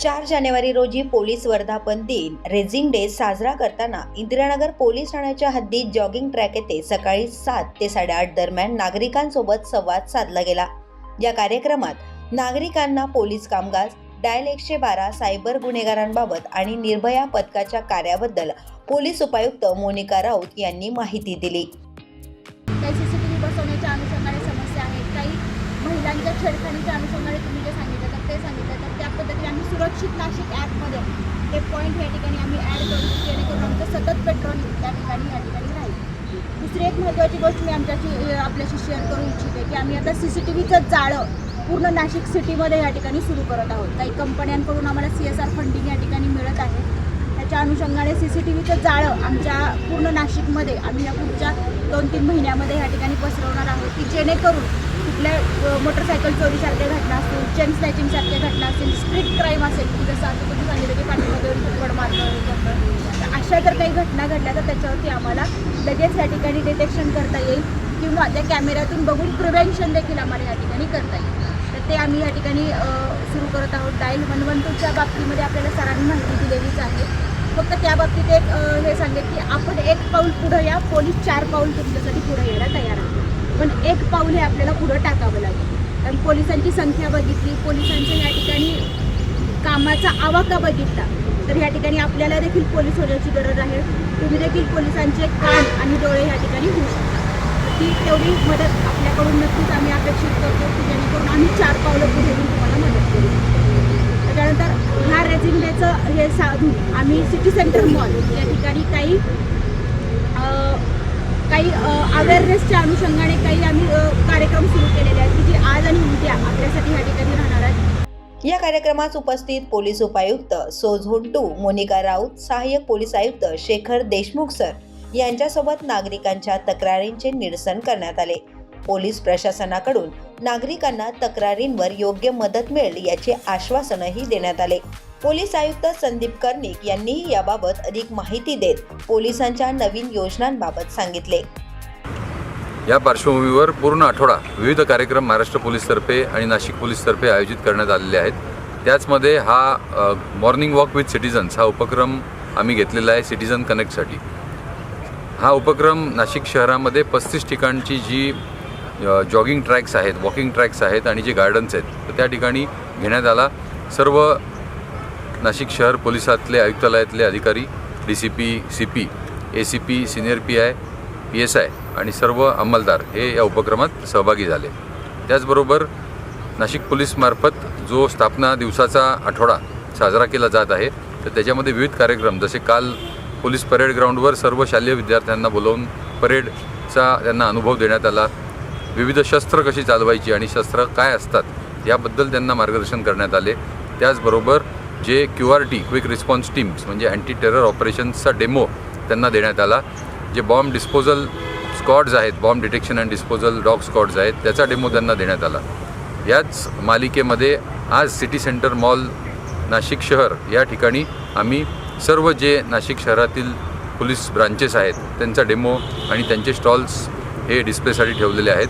चार जानेवारी रोजी पोलीस वर्धापन दिन. रेझिंग डे साजरा करताना इंदिरानगर पोलीस ठाण्याच्या हद्दीत जॉगिंग ट्रॅक येथे सकाळी सात ते साडेआठ दरम्यान नागरिकांसोबत संवाद साधला गेला. या कार्यक्रमात नागरिकांना पोलीस कामगार डायल एकशे बारा सायबर गुन्हेगारांबाबत आणि निर्भया पथकाच्या कार्याबद्दल पोलीस उपायुक्त मोनिका राऊत यांनी माहिती दिली. काही बसवण्याच्या अनुषंगाने समस्या आहेत. काही महिलांच्या छेडखानीच्या अनुषंगाने तुम्ही जे सांगितलं तर ते सांगितलं तर त्या पद्धतीने आम्ही सुरक्षित नाशिक ॲपमध्ये ते पॉईंट या ठिकाणी आम्ही ॲड करू जेणेकरून आमचं सतत पेट्रोल त्या ठिकाणी या ठिकाणी राहील. दुसरी एक महत्त्वाची गोष्ट मी आमच्याशी आपल्याशी शेअर करू इच्छिते की आम्ही आता सी सी टी व्हीचं जाळं पूर्ण नाशिक सिटीमध्ये या ठिकाणी सुरू करत आहोत. काही कंपन्यांकडून आम्हाला सी एस आर फंडिंग या ठिकाणी मिळत आहे. त्याच्या अनुषंगाने सी सी टी व्हीचं जाळं आमच्या पूर्ण नाशिकमध्ये आम्ही या पुढच्या दोन तीन महिन्यामध्ये या ठिकाणी पसरवणार आहोत की जेणेकरून कुठल्या मोटरसायकल चोरीसारख्या घटना असतील चेन स्नॅचिंगसारख्या घटना असतील स्ट्रीट क्राईम तुम्ही सांगितलं की पाठीमध्ये फुटबड मारणं हे तर अशा जर काही घटना घडल्या तर त्याच्यावरती आम्हाला लगेच या ठिकाणी डिटेक्शन करता येईल किंवा त्या कॅमेऱ्यातून बघून प्रिव्हेन्शन देखील आम्हाला या ठिकाणी करता येईल. तर ते आम्ही या ठिकाणी सुरू करत आहोत. डायल वन वन टूच्या बाबतीमध्ये आपल्याला सरांनी माहिती दिलेलीच आहे. फक्त त्या बाबतीत एक हे सांगेल की आपण एक पाऊल पुढं या पोलीस चार पाऊल तुमच्यासाठी पुढे यायला तयार आहे पण एक पाऊल हे आपल्याला पुढं टाकावं लागेल. कारण पोलिसांची संख्या बघितली पोलिसांच्या या ठिकाणी कामाचा आवाका बघितला. तर ह्या ठिकाणी आपल्याला देखील पोलीस होण्याची गरज आहे. तुम्ही देखील पोलिसांचे कान आणि डोळे ह्या ठिकाणी होऊ शकता. ती तेवढी मदत आपल्याकडून नक्कीच आम्ही अपेक्षित करतो की जेणेकरून आम्ही चार पावलं पुढे येऊन तुम्हाला मदत करू. त्याच्यानंतर ह्या रेझिंग डेचं हे साधून आम्ही सिटी सेंटर मॉल या ठिकाणी काही काही अवेअरनेसच्या अनुषंगाने काही आम्ही कार्यक्रम सुरू केलेले आहेत की जे आज आणि उद्या आपल्यासाठी ह्या ठिकाणी राहणार आहेत. या कार्यक्रमात उपस्थित पोलीस उपायुक्त सो मोनिका राऊत सहाय्यक पोलीस आयुक्त शेखर देशमुख सर यांच्यासोबत नागरिकांच्या तक्रारींचे निरसन करण्यात आले. पोलीस प्रशासनाकडून नागरिकांना तक्रारींवर योग्य मदत मिळेल याचे आश्वासनही देण्यात आले. पोलीस आयुक्त संदीप कर्णिक यांनीही याबाबत अधिक माहिती देत पोलिसांच्या नवीन योजनांबाबत सांगितले. या पार्श्वभूमीवर पूर्ण आठवडा विविध कार्यक्रम महाराष्ट्र पोलीसतर्फे आणि नाशिक पोलीसतर्फे आयोजित करण्यात आलेले आहेत. त्याचमध्ये हा मॉर्निंग वॉक विथ सिटीजन्स हा उपक्रम आम्ही घेतलेला आहे सिटीजन कनेक्टसाठी हा उपक्रम नाशिक शहरामध्ये पस्तीस ठिकाणची जी जॉगिंग ट्रॅक्स आहेत वॉकिंग ट्रॅक्स आहेत आणि जे गार्डन्स आहेत तर त्या ठिकाणी घेण्यात आला. सर्व नाशिक शहर पोलिसातले आयुक्तालयातले अधिकारी D C P C P A C P senior P I P S I आणि सर्व अंमलदार हे या उपक्रमात सहभागी झाले. त्याचबरोबर नाशिक पोलीसमार्फत जो स्थापना दिवसाचा आठवडा साजरा केला जात आहे तर त्याच्यामध्ये विविध कार्यक्रम जसे काल पोलीस परेड ग्राउंडवर सर्व शालेय विद्यार्थ्यांना बोलवून परेडचा त्यांना अनुभव देण्यात आला. विविध शस्त्र कशी चालवायची आणि शस्त्र काय असतात याबद्दल त्यांना मार्गदर्शन करण्यात आले. त्याचबरोबर जे Q R T quick response teams म्हणजे अँटी टेरर ऑपरेशन्सचा डेमो त्यांना देण्यात आला. जे बॉम्ब डिस्पोजल स्कॉड्स आहेत bomb detection and disposal dog squads आहेत त्याचा डेमो त्यांना देण्यात आला. याच मालिकेमध्ये आज सिटी सेंटर मॉल नाशिक शहर या ठिकाणी आम्ही सर्व जे नाशिक शहरातील पोलीस ब्रांचेस आहेत त्यांचा डेमो आणि त्यांचे स्टॉल्स हे डिस्प्लेसाठी ठेवलेले आहेत.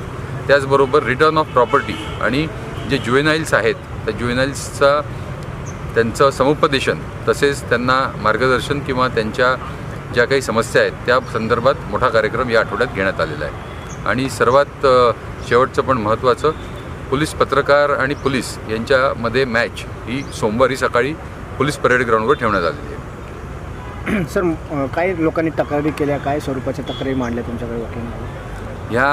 त्याचबरोबर रिटर्न ऑफ प्रॉपर्टी आणि जे ज्युएनाईल्स आहेत त्या ज्युएनाईल्सचा त्यांचं समुपदेशन तसेच त्यांना मार्गदर्शन किंवा त्यांच्या ज्या काही समस्या आहेत त्या संदर्भात मोठा कार्यक्रम या आठवड्यात घेण्यात आलेला आहे. आणि सर्वात शेवटचं पण महत्त्वाचं पोलीस पत्रकार आणि पोलीस यांच्यामध्ये मॅच ही सोमवारी सकाळी पोलीस परेड ग्राउंडवर ठेवण्यात आलेली आहे. सर काही लोकांनी तक्रारी केल्या? काय स्वरूपाच्या तक्रारी मांडल्या तुमच्याकडे वकील ह्या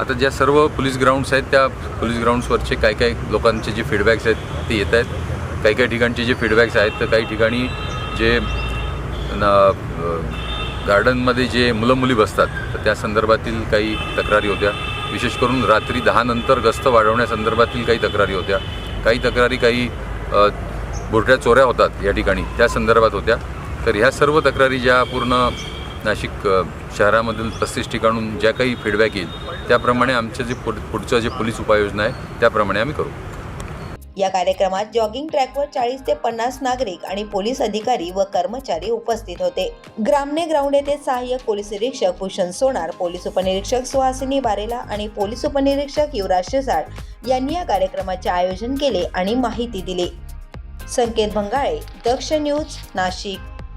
आता ज्या सर्व पोलीस ग्राउंड्स आहेत त्या पोलीस ग्राउंड्सवरचे काही काही लोकांचे जे फीडबॅक्स आहेत ते येत आहेत. काही काही ठिकाणचे जे फीडबॅक्स आहेत तर काही ठिकाणी जे न गार्डनमध्ये जे मुलं मुली बसतात तर त्या संदर्भातील काही तक्रारी होत्या. विशेष करून रात्री दहानंतर गस्त वाढवण्यासंदर्भातील काही तक्रारी होत्या. काही तक्रारी काही बोरट्या बुरट्या चोऱ्या होतात या ठिकाणी त्या संदर्भात होत्या. तर ह्या सर्व तक्रारी ज्या पूर्ण नाशिक शहरामधील पस्तीस ठिकाणून ज्या काही फीडबॅक येईल त्याप्रमाणे आमचं जे पुढ पुढचं जे पोलीस उपाययोजना आहे त्याप्रमाणे आम्ही करू. या कार्यक्रमात जॉगिंग ट्रॅकवर चाळीस ते पन्नास नागरिक आणि पोलीस अधिकारी व कर्मचारी उपस्थित होते. ग्रामने ग्राउंड येथे सहाय्यक पोलीस निरीक्षक भूषण सोनार पोलीस उपनिरीक्षक सुहासिनी बारेला आणि पोलीस उपनिरीक्षक युवराज शेसाळ यांनी या कार्यक्रमाचे आयोजन केले आणि माहिती दिली. संकेत भंगाळे दक्ष न्यूज नाशिक.